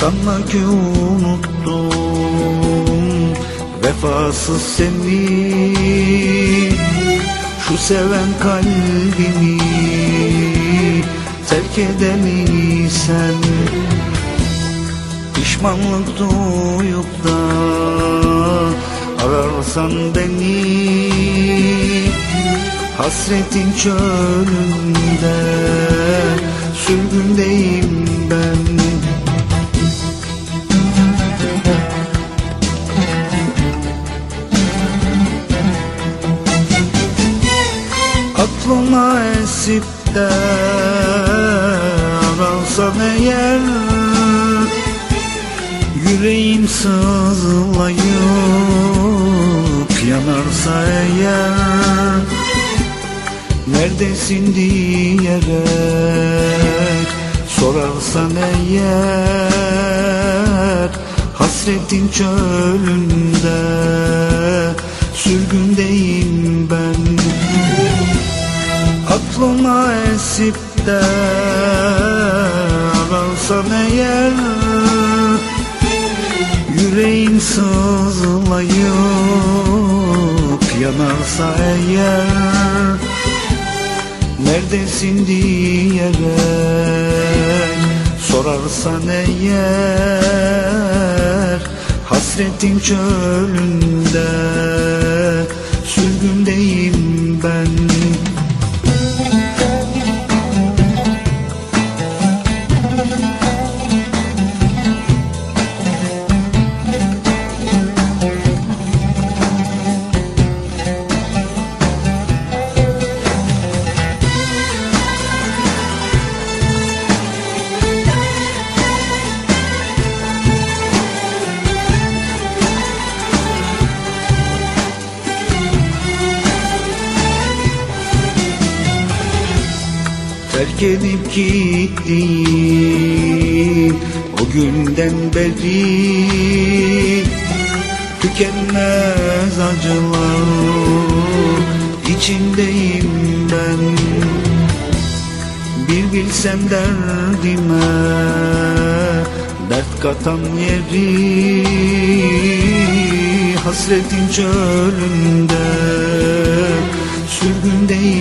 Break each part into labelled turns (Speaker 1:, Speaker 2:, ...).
Speaker 1: Sanma ki unuttum Vefasız seni. Şu seven kalbimi Terk edeni sen Pişmanlık duyup da Ararsan beni. Hasretin çölünde Sürgündeyim ben Aklıma esip de Aralsam eğer Yüreğim sızlayıp Yanarsa eğer Neredesin diyerek Sorarsan eğer Hasretin çölünde Sürgündeyim Aklıma esip de Aralsam eğer Yüreğim sızlayıp Yanarsa eğer Neredesin diyerek Sorarsan eğer Hasretin çölünde Terk edip gittin o günden beri Tükenmez acılar içindeyim ben. Bir bilsem derdime dert katan yeri Hasretin çölünde sürgündeyim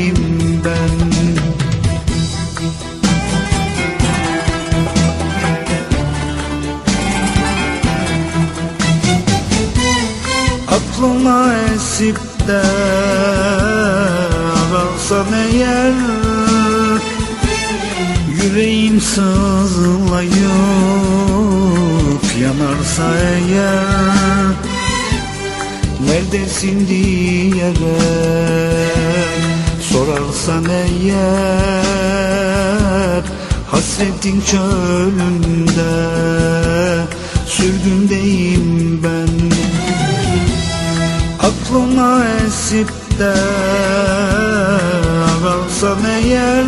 Speaker 1: Aklıma esip de Ararsan eğer Yüreğim sızlayıp Yanarsa eğer Neredesin diyerek Sorarsan eğer Hasretin çölünde Sürgündeyim ben Aklıma esip de Ararsan eğer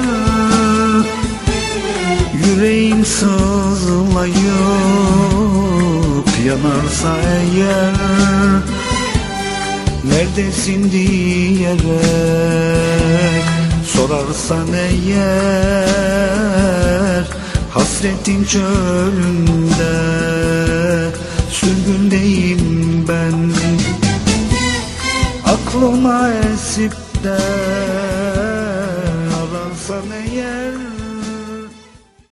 Speaker 1: Yüreğim sızlayıp Yanarsa eğer? Neredesin diyerek Sorarsan eğer Hasretin çölünde Sürgündeyim aklıma esip de Aransan eğer